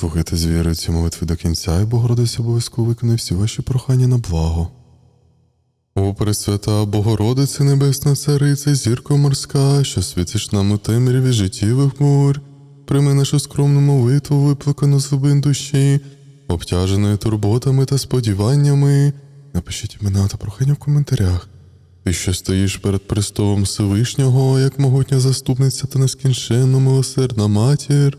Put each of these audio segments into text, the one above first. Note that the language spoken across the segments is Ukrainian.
Слухайте з віри ці молитви до кінця, і Богородиця обов'язково виконає всі ваші прохання на благо. О, Пресвята Богородице Небесна Цариця, зірко морська, що світиш нам у темряві життєвих бурь, прийми нашу скромну молитву, виплакану з глибин душі, обтяженою турботами та сподіваннями. Напишіть імена та прохання в коментарях. Ти що стоїш перед престолом Всевишнього, як могутня заступниця та нескінченно милосердна матір.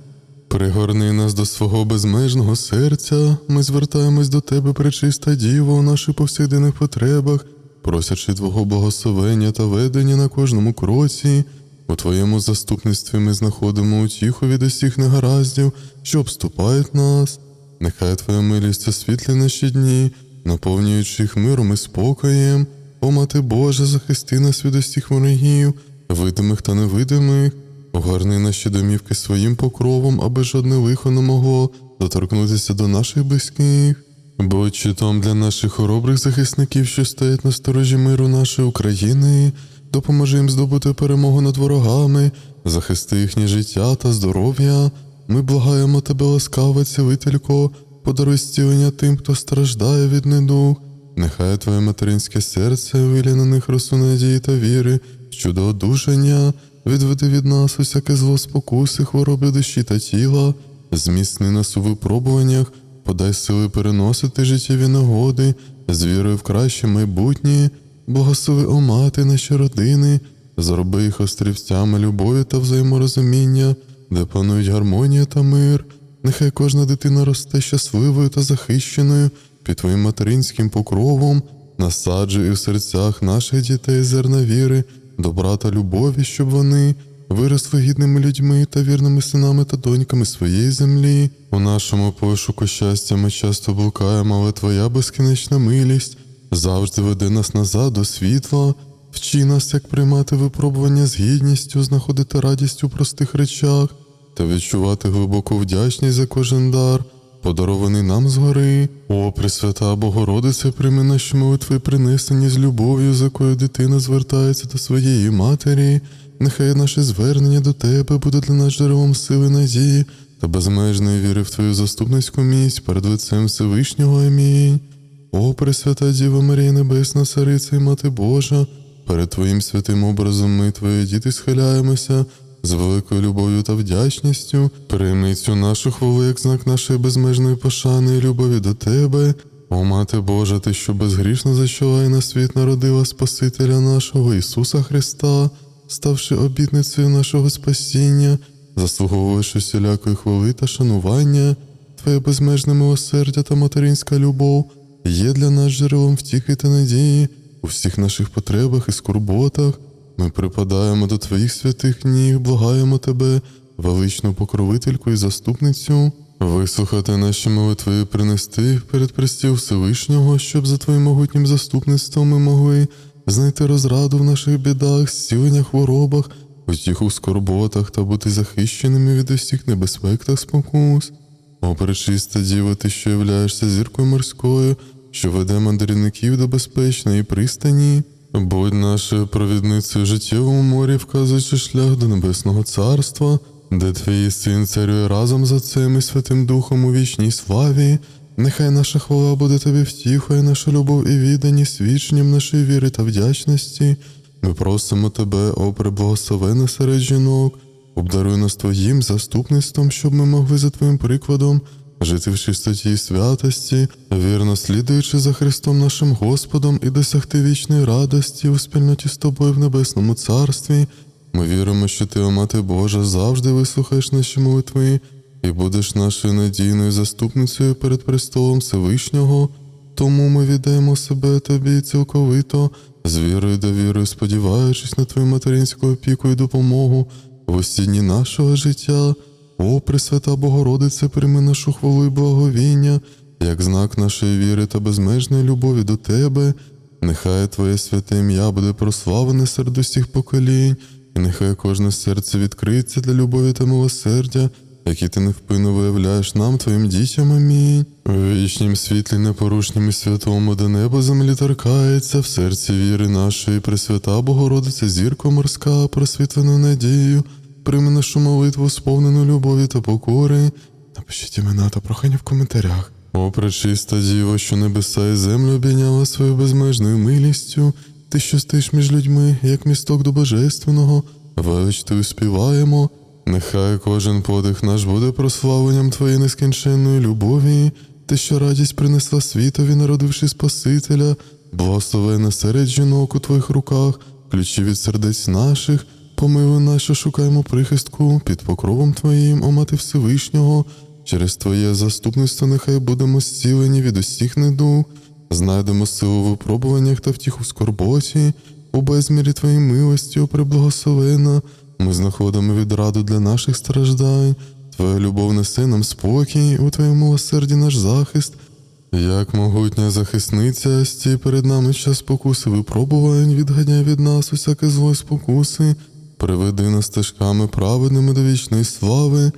Пригорни нас до свого безмежного серця, ми звертаємось до тебе, пречиста Діво, у наших повсякденних потребах, просячи Твого благословення та ведення на кожному кроці. У Твоєму заступництві ми знаходимо утіху від усіх негараздів, що обступають нас. Нехай Твоя милість освітлі наші дні, наповнюючи їх миром і спокоєм. О, Мати Божа, захисти нас від усіх ворогів, видимих та невидимих. Огорни наші домівки своїм покровом, аби жодне лихо не могло доторкнутися до наших близьких. Будь щитом для наших хоробрих захисників, що стоять на сторожі миру нашої України, допоможи їм здобути перемогу над ворогами, захисти їхнє життя та здоров'я. Ми благаємо тебе, ласкава, цілителько, подаруй зцілення тим, хто страждає від недуг. Нехай твоє материнське серце вилє на них росу надії та віри, щодо одужання, відведи від нас усяке зло спокуси, хвороби душі та тіла, зміцни нас у випробуваннях, подай сили переносити життєві нагоди, з вірою в краще майбутнє, благослови о мати наші родини, зроби їх острівцями любові та взаєморозуміння, де панують гармонія та мир. Нехай кожна дитина росте щасливою та захищеною під твоїм материнським покровом, насаджуй у серцях наших дітей зерна віри, добра та любові, щоб вони виросли гідними людьми та вірними синами та доньками своєї землі. У нашому пошуку щастя ми часто блукаємо, але твоя безкінечна милість завжди веде нас назад до світла. Вчи нас, як приймати випробування з гідністю, знаходити радість у простих речах та відчувати глибоку вдячність за кожен дар, подарований нам згори. О, Пресвята Богородице, прийми наші молитви, принесені з любов'ю, з якою дитина звертається до своєї матері. Нехай наше звернення до тебе буде для нас джерелом сили надії та безмежної віри в твою заступницьку місць перед лицем Всевишнього. Амінь. О, Пресвята Діва Марія Небесна, Цариця і Мати Божа, перед Твоїм святим образом ми, Твої діти, схиляємося з великою любов'ю та вдячністю. Прийми цю нашу хвалу як знак нашої безмежної пошани і любові до Тебе. О, Мати Божа, Ти, що безгрішно зачала і на світ народила Спасителя нашого Ісуса Христа, ставши обітницею нашого спасіння, заслуговуєш усілякої хвали та шанування, Твоє безмежне милосердя та материнська любов є для нас джерелом втіхи та надії у всіх наших потребах і скорботах. Ми припадаємо до Твоїх святих ніг, благаємо Тебе, величну покровительку і заступницю, вислухати наші молитви принести їх перед престіл Всевишнього, щоб за Твоїм могутнім заступництвом ми могли знайти розраду в наших бідах, зцілення хворобах, утіху в скорботах та бути захищеними від усіх небезпек та спокус. О, пречиста діва, ти, що являєшся зіркою морською, що веде мандрівників до безпечної пристані. Будь нашою провідницею життєвому морі, вказуючи шлях до Небесного Царства, де твій син царює разом з Отцем і Святим Духом у вічній славі. Нехай наша хвала буде тобі втіхою, наша любов і відданість свідченням нашої віри та вдячності. Ми просимо тебе, о преблагословене серед жінок, обдаруй нас твоїм заступництвом, щоб ми могли за твоїм прикладом жити в чистоті святості, вірно слідуючи за Христом нашим Господом і досягти вічної радості у спільноті з тобою в небесному царстві. Ми віримо, що ти, о Мати Божа, завжди вислухаєш наші молитви і будеш нашою надійною заступницею перед престолом Всевишнього. Тому ми віддаємо себе тобі цілковито, з вірою довірою, сподіваючись на твою материнську опіку і допомогу в усі дні нашого життя. О, Пресвята Богородице, прийми нашу хвалу і благовіння, як знак нашої віри та безмежної любові до Тебе. Нехай Твоє святе ім'я буде прославлене серед усіх поколінь, і нехай кожне серце відкриється для любові та милосердя, які ти невпинно виявляєш нам, Твоїм дітям. Амінь. В вічнім світлі, непорушнім і святому до неба землі торкається, в серці віри нашої, Пресвята Богородиця, зірко морська, просвітлену надію, прийми нашу молитву, сповнену любові та покори. Напишіть імена та прохання в коментарях. О, пречиста діво, що небеса і землю обійняла своєю безмежною милістю, ти, що стоїш між людьми, як місток до божественного, велич ти успіваємо. Нехай кожен подих наш буде прославленням твоєї нескінченної любові, ти, що радість принесла світові, народивши Спасителя, благословена серед жінок у твоїх руках, ключі від сердець наших, помилуй нас, що шукаємо прихистку? Під покровом Твоїм, о Мати Всевишнього, через Твоє заступництво нехай будемо зцілені від усіх недуг, знайдемо силу в випробуваннях та втіху в скорботі, у безмірі Твоєї милості, о преблагословена, ми знаходимо відраду для наших страждань, Твоя любов несе нам спокій, у Твоєму милосерді наш захист, як могутня захисниця, стій перед нами час спокуси випробувань, відганяй від нас усяке зло спокуси, приведи нас стежками праведними до вічної слави,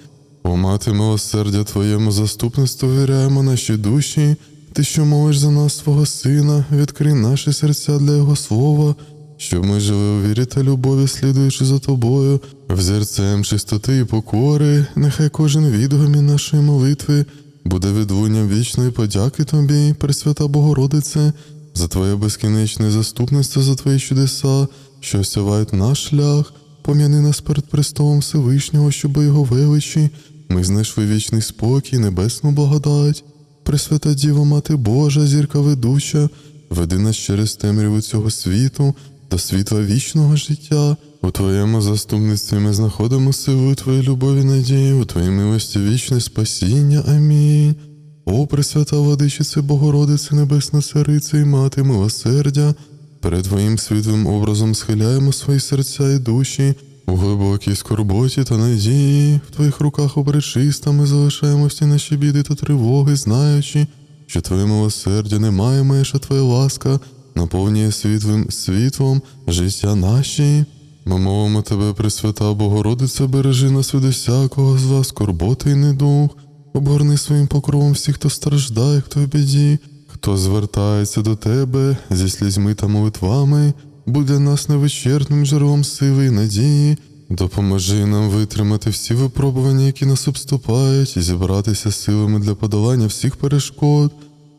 о мати милосердя Твоєму заступництву віряємо наші душі, ти, що молиш за нас свого Сина, відкрий наші серця для Його слова, щоб ми жили у вірі та любові, слідуючи за тобою, взірцем чистоти і покори, нехай кожен відгомі нашої молитви буде відлунням вічної подяки тобі, Пресвята Богородице, за Твоє безкінечне заступництво, за Твої чудеса, що осявають наш шлях, пом'яни нас перед престолом Всевишнього, щоб у його величі ми знайшли вічний спокій, небесну благодать. Пресвята Діва Мати Божа, зірка ведуча, веди нас через темряву цього світу до світла вічного життя. У Твоєму заступництві ми знаходимо силу Твоєї любові надії, у Твоїй милості вічне спасіння. Амінь. О, Пресвята Владичице Богородице, Небесна Царице і Мати милосердя, перед Твоїм світлим образом схиляємо свої серця і душі, у глибокій скорботі та надії, в Твоїх руках обречиста ми залишаємо всі наші біди та тривоги, знаючи, що Твоє милосердя немає меж, а Твоя ласка наповнює світлим світлом життя наші. Ми мовимо Тебе, Пресвята Богородице, бережи нас від усякого зла, скорботи й недуг, обгорни своїм покровом всіх, хто страждає, хто в біді, хто звертається до Тебе зі слізьми та молитвами, для нас невичерпним джерелом сили і надії. Допоможи нам витримати всі випробування, які нас обступають, і зібратися силами для подолання всіх перешкод.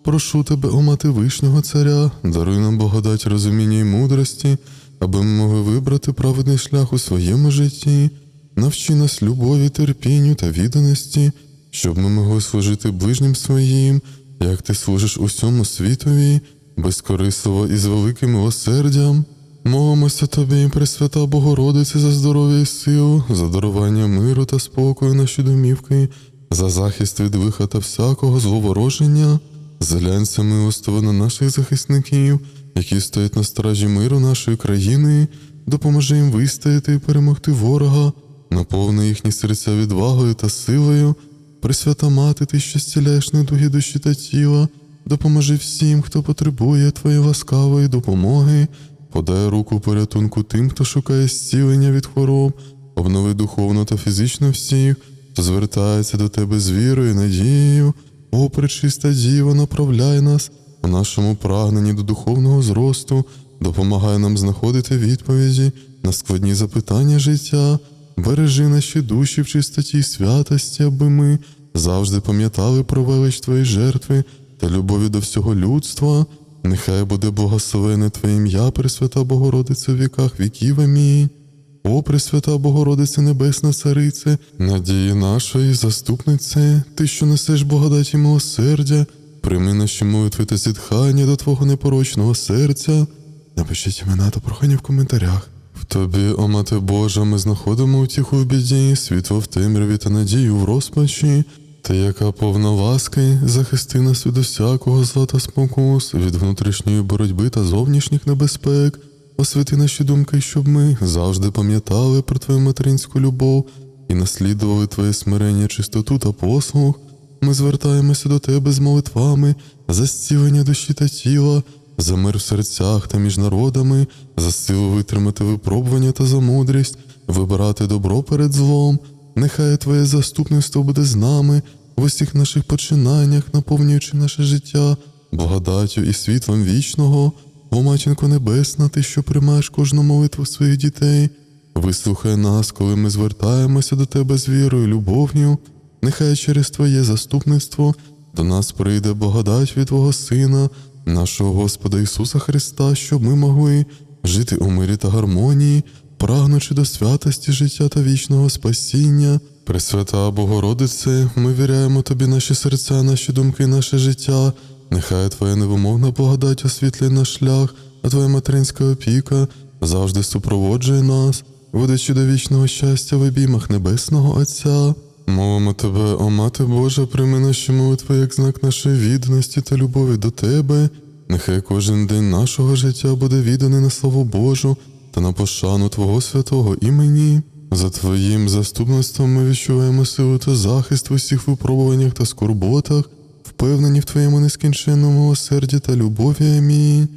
Прошу тебе, о мати вишнього царя, даруй нам благодать розуміння і мудрості, аби ми могли вибрати праведний шлях у своєму житті, навчи нас любові, терпінню та відданості, щоб ми могли служити ближнім своїм, як ти служиш усьому світові, безкорисливо і з великим милосердям. Молимося тобі, Пресвята Богородице, за здоров'я і силу, за дарування миру та спокою наші домівки, за захист від лиха та всякого зловороження. Зглянься милостиво на наших захисників, які стоять на стражі миру нашої країни, допоможи їм вистояти і перемогти ворога, наповни їхні серця відвагою та силою. Пресвята мати, ти що зціляєш недуги душі та тіла, допоможи всім, хто потребує твоєї ласкавої допомоги, подай руку порятунку тим, хто шукає зцілення від хвороб, обнови духовно та фізично всіх, хто звертається до тебе з вірою і надією. О, пречиста Діва, направляй нас у нашому прагненні до духовного зросту, допомагай нам знаходити відповіді на складні запитання життя, бережи наші душі в чистоті й святості, аби ми завжди пам'ятали про велич Твоєї жертви та любові до всього людства. Нехай буде благословене Твоє ім'я, Пресвята Богородице в віках віків. Амінь. О, Пресвята Богородице Небесна Царице, надії нашої заступнице, ти, що несеш благодаті милосердя, прийми наші молитви та зітхання до Твого непорочного серця. Напишіть імена та прохання в коментарях. В тобі, о Мати Божа, ми знаходимо утіху в біді, світло в темряві та надію в розпачі. Ти, яка повна ласки, захисти нас від усякого зла та спокус, від внутрішньої боротьби та зовнішніх небезпек. Освіти наші думки, щоб ми завжди пам'ятали про Твою материнську любов і наслідували Твоє смирення, чистоту та послуг. Ми звертаємося до Тебе з молитвами за зцілення душі та тіла, за мир в серцях та між народами, за силу витримати випробування та за мудрість, вибирати добро перед злом. Нехай Твоє заступництво буде з нами в усіх наших починаннях, наповнюючи наше життя благодаттю і світлом вічного. О, Матінко Небесна, ти, що приймаєш кожну молитву своїх дітей, вислухай нас, коли ми звертаємося до Тебе з вірою, і любов'ю. нехай через Твоє заступництво до нас прийде благодать від Твого Сина, нашого Господа Ісуса Христа, щоб ми могли жити у мирі та гармонії, прагнучи до святості життя та вічного спасіння. Пресвята Богородице, ми віряємо Тобі наші серця, наші думки, наше життя. Нехай Твоя невимовна благодать освітлює наш шлях, а Твоя материнська опіка завжди супроводжує нас, ведучи до вічного щастя в обіймах Небесного Отця. Мовимо Тебе, о Мати Божа, прийми наші молитви як знак нашої відданості та любові до Тебе. Нехай кожен день нашого життя буде відданий на славу Божу та на пошану Твого святого імені. За Твоїм заступництвом ми відчуваємо силу та захист в усіх випробуваннях та скорботах, впевнені в Твоєму нескінченному милосерді та любові. Амінь.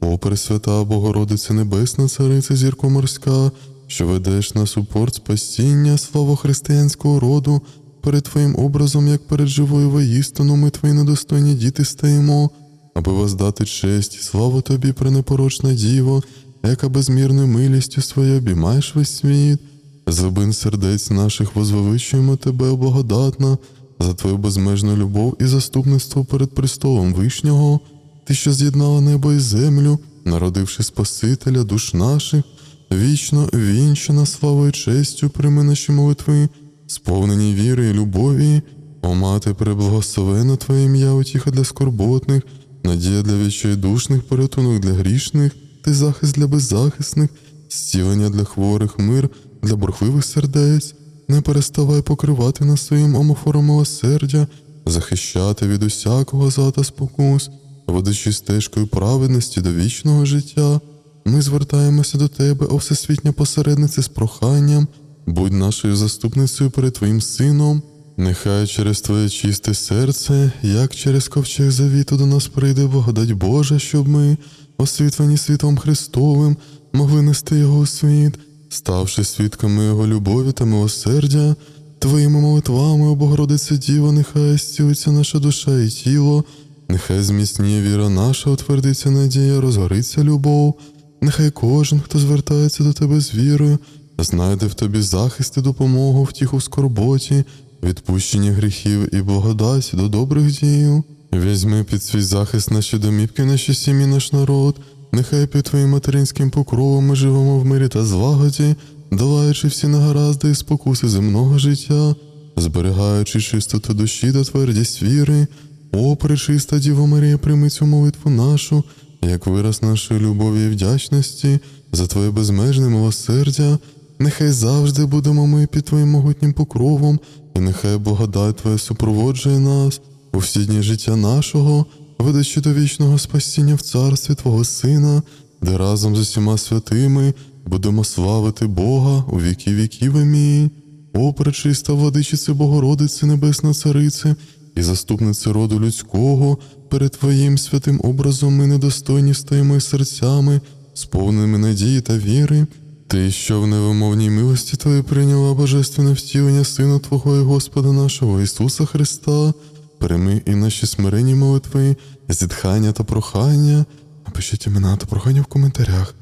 О, Пресвята Богородице Небесна, Цариця зірко морська, що ведеш нас у порт спасіння, славу християнського роду, перед Твоїм образом, як перед живою воїстину, ми Твої недостойні діти стаємо, аби воздати честь, славу Тобі, пренепорочна Діво, яка безмірною милістю своєю обіймаєш весь світ. Злобин сердець наших возвеличуємо Тебе, благодатна, за Твою безмежну любов і заступництво перед престолом Вишнього, Ти, що з'єднала небо і землю, народивши Спасителя душ наших, вічно вінчена славою честю, прийми наші молитви, сповнені віри і любові, о мати преблагословена Твоє ім'я, утіха для скорботних, надія для відчайдушних, порятунок для грішних, ти захист для беззахисних, зцілення для хворих, мир для бурхливих сердець, не переставай покривати нас своїм омофором милосердя, захищати від усякого зла та спокус, ведучи стежкою праведності до вічного життя. Ми звертаємося до Тебе, о всесвітня посередниця, з проханням, будь нашою заступницею перед Твоїм Сином. Нехай через Твоє чисте серце, як через ковчег завіту до нас прийде благодать Божа, щоб ми, освітлені світом Христовим, могли нести Його у світ, ставши свідками Його любові та милосердя, Твоїми молитвами, о Богородице Діва, нехай зцілиться наша душа і тіло, нехай зміцніє віра наша, утвердиться надія, розгориться любов. Нехай кожен, хто звертається до тебе з вірою, знайде в тобі захист і допомогу, втіху в скорботі, відпущення гріхів і благодать до добрих діїв. Візьми під свій захист наші домівки, наші сім'ї, наш народ. Нехай під твоїм материнським покровом ми живемо в мирі та злагоді, долаючи всі негаразди і спокуси земного життя, зберігаючи чистоту душі та твердість віри. О, пречиста Діво Марія, прийми цю молитву нашу, як вираз нашої любові і вдячності за Твоє безмежне милосердя. Нехай завжди будемо ми під Твоїм могутнім покровом, і нехай благодать Твоя супроводжує нас у всі дні життя нашого, ведучи до вічного спасіння в царстві Твого Сина, де разом з усіма святими будемо славити Бога у віки віків. Амінь. О, пречиста владичице Богородице, Небесна Царице і заступнице роду людського, перед Твоїм святим образом ми недостойні стаємо серцями, сповненими надії та віри. Ти, що в невимовній милості Твоїй прийняла божественне втілення Сина Твого і Господа нашого Ісуса Христа, прийми і наші смиренні молитви, зітхання та прохання. Напишіть імена та прохання в коментарях.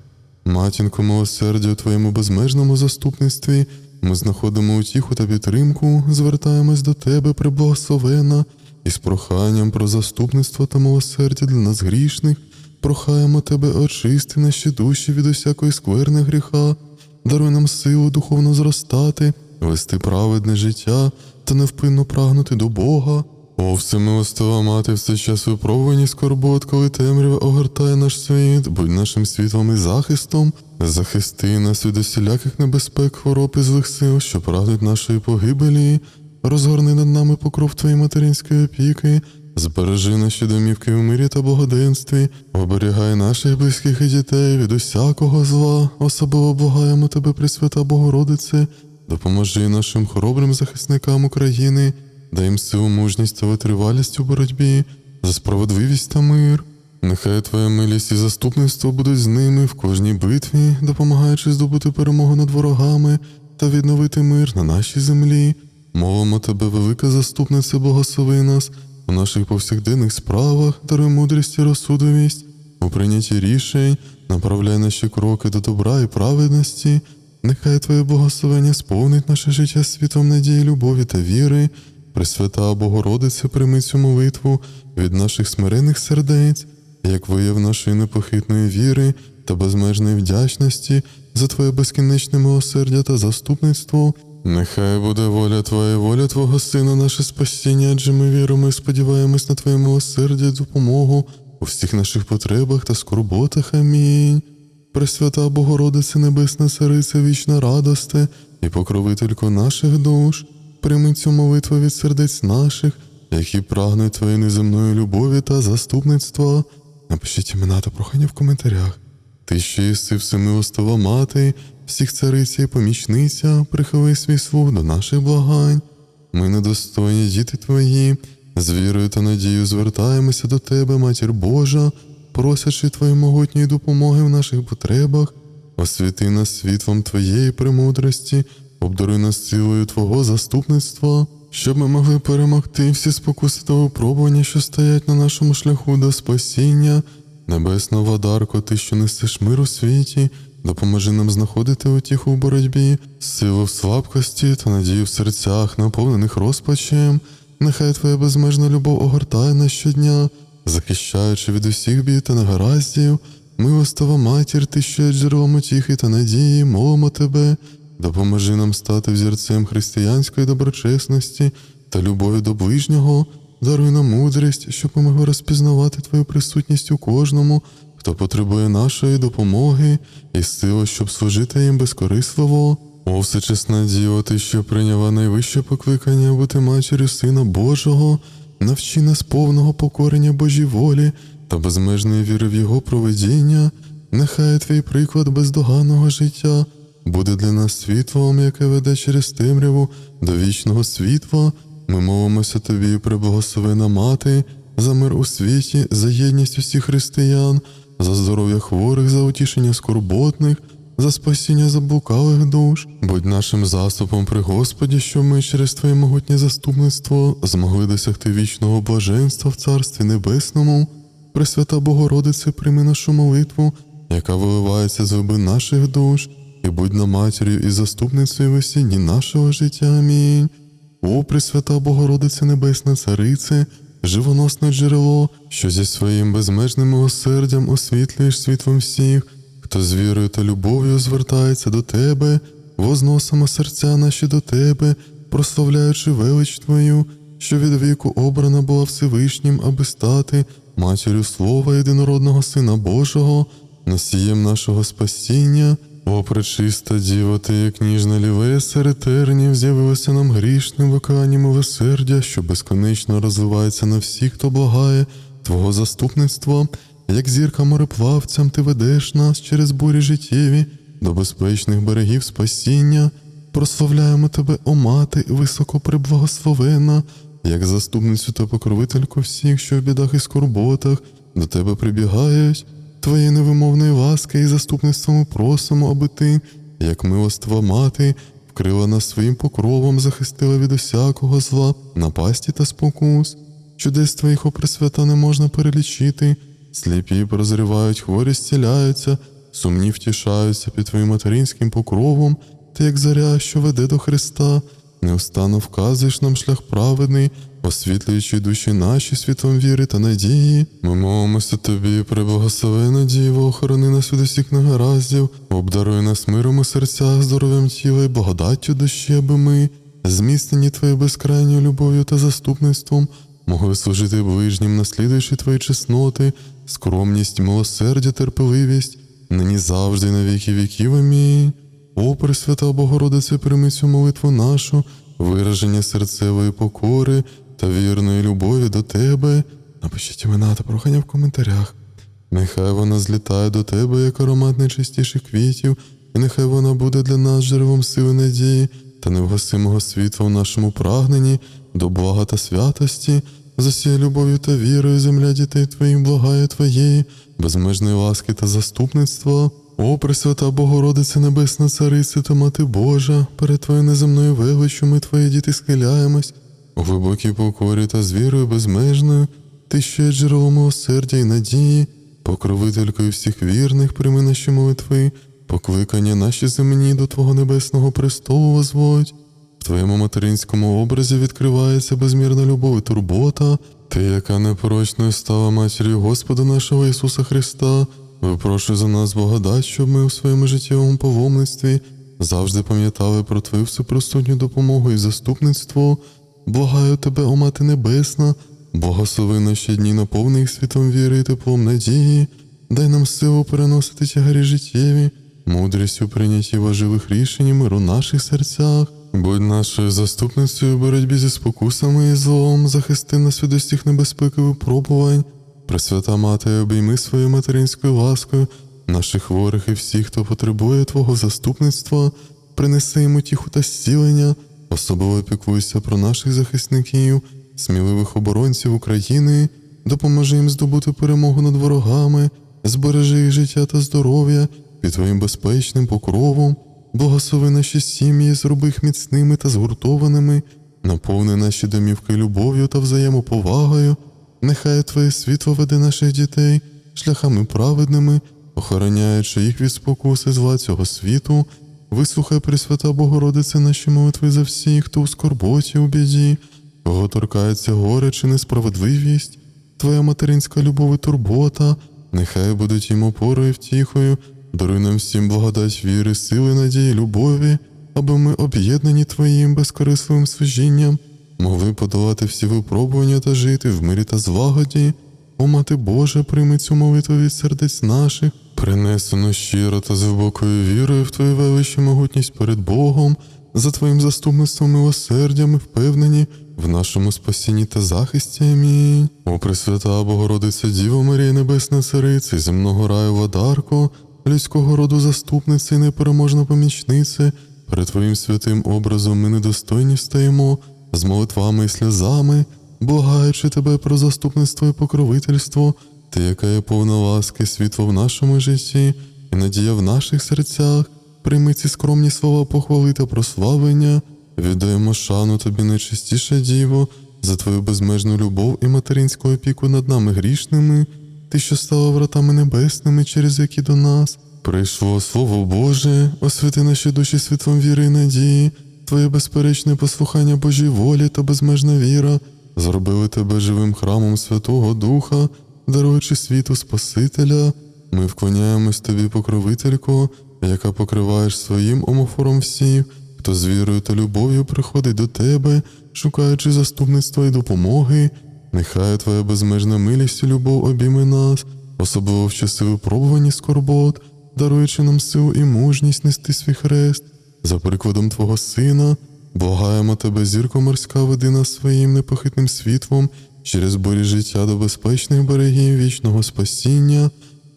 Матінко милосердя у Твоєму безмежному заступництві, ми знаходимо утіху та підтримку, звертаємось до Тебе, приблагословена, і з проханням про заступництво та милосердя для нас грішних, прохаємо Тебе, очисти наші душі від усякої скверни гріха, даруй нам силу духовно зростати, вести праведне життя та невпинно прагнути до Бога. О, всемилостива мати, все час випробувані скорбот, коли темрява огортає наш світ, будь нашим світлом і захистом, захисти нас від усіляких небезпек, хвороб і злих сил, що прагнуть нашої погибелі, розгорни над нами покров Твоєї материнської опіки, збережи наші домівки в мирі та благоденстві, оберігай наших близьких і дітей від усякого зла, особливо благаємо Тебе, Пресвята Богородице, допоможи нашим хоробрим захисникам України. Дай їм силу, мужність та витривалість у боротьбі за справедливість та мир. Нехай Твоя милість і заступництво будуть з ними в кожній битві, допомагаючи здобути перемогу над ворогами та відновити мир на нашій землі. Мовимо Тебе, велика заступниця, благослови нас у наших повсякденних справах, даруй мудрість і розсудовість, у прийнятті рішень, направляй наші кроки до добра і праведності. Нехай Твоє благословення сповнить наше життя світом надії, любові та віри. Пресвята Богородице, прийми цю молитву від наших смирених сердець, як вияв нашої непохитної віри та безмежної вдячності за Твоє безкінечне милосердя та заступництво. Нехай буде воля Твоя, воля Твого Сина, наше спасіння, адже ми віримо і сподіваємось на Твоє милосердя і допомогу у всіх наших потребах та скорботах. Амінь. Пресвята Богородице Небесна Цариця, вічна радосте і покровителько наших душ, прийми цю молитву від сердець наших, які прагнуть Твоєї неземної любові та заступництва. Напишіть імена та прохання в коментарях. Ти що єси всемилостива мати, всіх цариця і помічниця, прихили свій слух до наших благань. Ми недостойні діти твої, з вірою та надією звертаємося до тебе, Матір Божа, просячи Твої могутньої допомоги в наших потребах, освіти нас світлом Твоєї премудрості, обдаруй нас силою Твого заступництва, щоб ми могли перемогти всі спокуси та випробування, що стоять на нашому шляху до спасіння. Небесна владарко, ти, що несеш мир у світі, допоможи нам знаходити утіху в боротьбі, силу в слабкості та надію в серцях, наповнених розпачем. Нехай Твоя безмежна любов огортає нас щодня, захищаючи від усіх бід та негараздів. Милостива матір, ти що джерелом утіхи та надії, молимо тебе, допоможи нам стати взірцем християнської доброчесності та любові до ближнього. Даруй нам мудрість, щоб ми могли розпізнавати Твою присутність у кожному, хто потребує нашої допомоги, і силу, щоб служити їм безкорисливо. О, всечесна Діво, ти, що прийняла найвище покликання бути матір'ю Сина Божого, навчи нас повного покорення Божій волі та безмежної віри в Його проведіння. Нехай твій приклад бездоганного життя буде для нас світлом, яке веде через темряву до вічного світла. Ми молимося тобі, преблагословена мати, за мир у світі, за єдність усіх християн, за здоров'я хворих, за утішення скорботних, за спасіння заблукалих душ. Будь нашим заступом при Господі, що ми через Твоє могутнє заступництво змогли досягти вічного блаженства в Царстві Небесному. Пресвята Богородице, прийми нашу молитву, яка виливається з глибин наших душ, і будь на матір'ю і заступницею в осінні нашого життя. Амінь. О, Пресвята Богородице Небесна Царице, живоносне джерело, що зі своїм безмежним милосердям освітлюєш світлом всіх, хто з вірою та любов'ю звертається до Тебе, возносимо серця наші до Тебе, прославляючи велич Твою, що від віку обрана була Всевишнім, аби стати матір'ю Слова єдинородного Сина Божого, носієм нашого спасіння. О, пречиста діва, ти, як ніжна лівея серед тернів, з'явилася нам грішним виконанням милосердя, що безконечно розвивається на всіх, хто благає Твого заступництва, як зірка мореплавцям, ти ведеш нас через бурі життєві до безпечних берегів спасіння. Прославляємо тебе, о мати, високо як заступницю та покровительку всіх, що в бідах і скорботах до тебе прибігають. Твоєї невимовної ласки і заступництва ми просимо, аби ти, як милостива мати, вкрила нас своїм покровом, захистила від усякого зла, напасті та спокус. Чудес твоїх о Пресвята не можна перелічити, сліпі прозрівають, хворі зціляються, сумні втішаються під твоїм материнським покровом, ти, як заря, що веде до Христа, неустанно вказуєш нам шлях праведний, освітлюючи душі наші світлом віри та надії. Ми молимося тобі, преблагословена Діво, охорони нас від усіх негараздів, обдаруй нас миром у серцях, здоров'ям тіла і благодаттю душі, аби ми, зміцнені твоєю безкрайньою любов'ю та заступництвом, могли служити ближнім, наслідуючи твої чесноти, скромність, милосердя, терпеливість, нині завжди на віки віків. Амінь. О, Пресвята Богородице, прийми цю молитву нашу, вираження серцевої покори та вірної любові до Тебе. Напишіть імена та прохання в коментарях. Нехай вона злітає до Тебе, як аромат найчистіших квітів, і нехай вона буде для нас джерелом сили надії та невгасимого світла в нашому прагненні до блага та святості, засія любов'ю та вірою земля дітей Твоїх благає Твоєї, безмежної ласки та заступництва. О, Пресвята Богородице Небесна Царице та Мати Божа, перед Твоєю неземною величчю ми Твої діти схиляємось, у глибокій покорі та з вірою безмежною, Ти є джерело милосердя і надії, покровителькою всіх вірних, прийми наші молитви, покликання наші земні до Твого небесного престолу возводь. В твоєму материнському образі відкривається безмірна любов і турбота, ти, яка непорочною стала матір'ю Господа нашого Ісуса Христа, випрошуй за нас благодать, щоб ми у своєму життєвому паломництві завжди пам'ятали про твою всепростотню допомогу і заступництво. Благаю тебе, о Мати Небесна, благослови наші дні наповни світом віри і теплом надії, дай нам силу переносити тягарі життєві, мудрістю прийнятті важливих рішень і миру в наших серцях. Будь нашою заступницею в боротьбі зі спокусами і злом, захисти нас від усіх небезпек і випробувань. Пресвята Мати, обійми своєю материнською ласкою наших хворих і всіх, хто потребує Твого заступництва, принеси йому тіху та зцілення, особливо піклуйся про наших захисників, сміливих оборонців України, допоможи їм здобути перемогу над ворогами, збережи їх життя та здоров'я під Твоїм безпечним покровом, благослови наші сім'ї, зроби їх міцними та згуртованими, наповни наші домівки любов'ю та взаємоповагою. Нехай Твоє світло веде наших дітей шляхами праведними, охороняючи їх від спокуси зла цього світу. Вислухай, Пресвята Богородице, наші молитви за всіх, хто у скорботі, у біді, кого торкається горе чи несправедливість, Твоя материнська любов і турбота, нехай будуть їм опорою і втіхою, даруй нам всім благодать віри, сили, надії, любові, аби ми, об'єднані Твоїм безкорисливим служінням, могли подолати всі випробування та жити в мирі та злагоді. О, Мати Божа, прийми цю молитву від сердець наших, принесено щиро та з глибокою вірою в Твою величі могутність перед Богом, за Твоїм заступництвом милосердям і впевнені в нашому спасінні та захисті. Амінь. О, Пресвята Богородиця Діво Марія Небесна Царице, земного раю Владарко, людського роду заступнице і непереможна помічнице, перед Твоїм святим образом ми недостойні стаємо, з молитвами і сльозами, благаючи Тебе про заступництво і покровительство, Ти, яка є повна ласки, світло в нашому житті і надія в наших серцях, прийми ці скромні слова похвали та прославлення, віддаємо шану Тобі найчистіше Діво, за Твою безмежну любов і материнську опіку над нами грішними, Ти, що стала вратами небесними, через які до нас прийшло Слово Боже, освяти наші душі світлом віри і надії, Твоє безперечне послухання Божій волі та безмежна віра зробили тебе живим храмом Святого Духа, даруючи світу Спасителя. Ми вклоняємось тобі, покровителько, яка покриваєш своїм омофором всіх, хто з вірою та любов'ю приходить до тебе, шукаючи заступництва і допомоги. Нехай твоя безмежна милість і любов обійме нас, особливо в часи випробувань і скорбот, даруючи нам силу і мужність нести свій хрест. За прикладом Твого Сина, благаємо Тебе, зірко морська, веди своїм непохитним світлом через бурі життя до безпечних берегів вічного спасіння.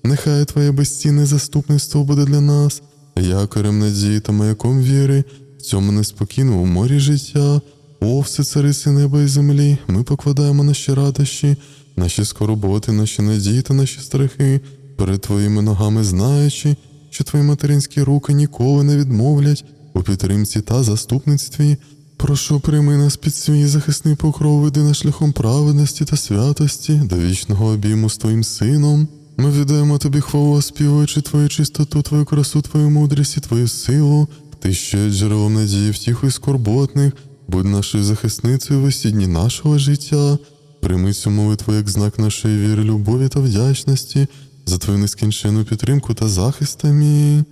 Нехай Твоє безцінне заступництво буде для нас, якорем надії та маяком віри, в цьому неспокійному морі життя. О, все цариці неба і землі, ми покладаємо наші радощі, наші скорботи, наші надії та наші страхи перед Твоїми ногами, знаючи, що Твої материнські руки ніколи не відмовлять у підтримці та заступництві. Прошу, прийми нас під свій захисний покров, веди нас шляхом праведності та святості до вічного обійму з Твоїм сином. Ми віддаємо тобі хвалу, співаючи твою чистоту, твою красу, твою мудрість і твою силу. Ти ще є джерелом надії втіху і скорботних, будь нашою захисницею в усі дні нашого життя. Прийми цю молитву як знак нашої віри, любові та вдячності за твою нескінчену підтримку та захист. Амінь.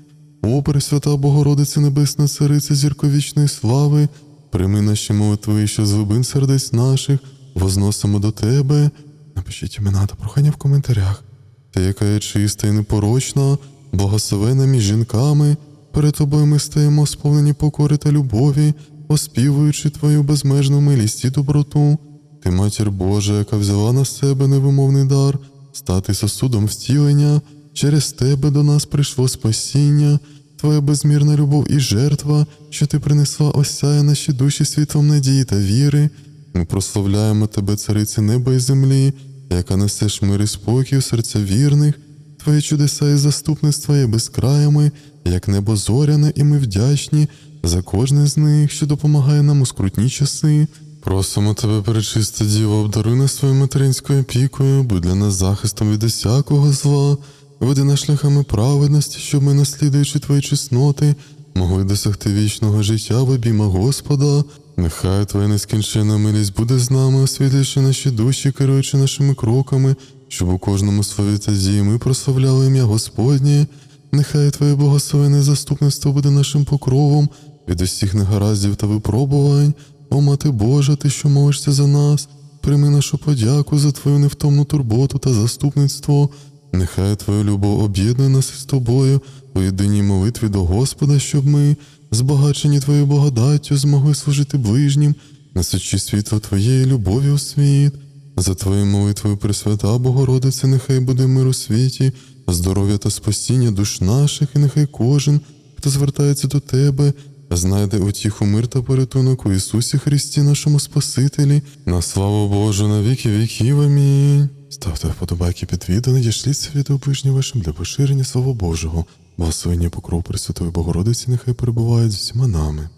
О, Пресвята Богородице Небесна Цариця зірковічної слави, прийми наші молитви, що з глибин сердець наших возносимо до Тебе. Напишіть імена та прохання в коментарях. Ти, яка є чиста і непорочна, благословена між жінками, перед тобою ми стаємо сповнені покори та любові, оспівуючи Твою безмежну милість і доброту. Ти, матір Божа, яка взяла на себе невимовний дар, стати сосудом втілення, через тебе до нас прийшло спасіння, Твоя безмірна любов і жертва, що ти принесла, осяє наші душі світлом надії та віри. Ми прославляємо тебе, цариці неба і землі, яка несеш мир і спокій у серця вірних, Твої чудеса і заступництва є безкраями, як небо зоряне, і ми вдячні за кожне з них, що допомагає нам у скрутні часи. Просимо тебе, перечиста діво, обдаруй нас своєю материнською опікою, будь для нас захистом від усякого зла, веди нас шляхами праведності, щоб ми, наслідуючи твої чесноти, могли досягти вічного життя в обійма Господа. Нехай Твоя нескінченна милість буде з нами, освітлюючи наші душі, керуючи нашими кроками, щоб у кожному слові та дії ми прославляли ім'я Господнє. Нехай Твоє благословене заступництво буде нашим покровом від усіх негараздів та випробувань. О, Мати Божа, ти, що молишся за нас, прийми нашу подяку за Твою невтомну турботу та заступництво. Нехай Твоя любов об'єднує нас із тобою у єдиній молитві до Господа, щоб ми, збагачені Твоєю благодаттю, змогли служити ближнім, несучи світло Твоєї любові у світ. За Твоєю молитвою, Пресвята Богородице, нехай буде мир у світі, здоров'я та спасіння душ наших, і нехай кожен, хто звертається до Тебе, знайде утіху мир та порятунок у Ісусі Христі, нашому Спасителі, на славу Божу на віки віків. Амінь. Ставте вподобайки під відео, надішліть це відео ближнім вашим для поширення Слова Божого. Благословення покров Пресвятої Богородиці нехай перебувають з усіма нами.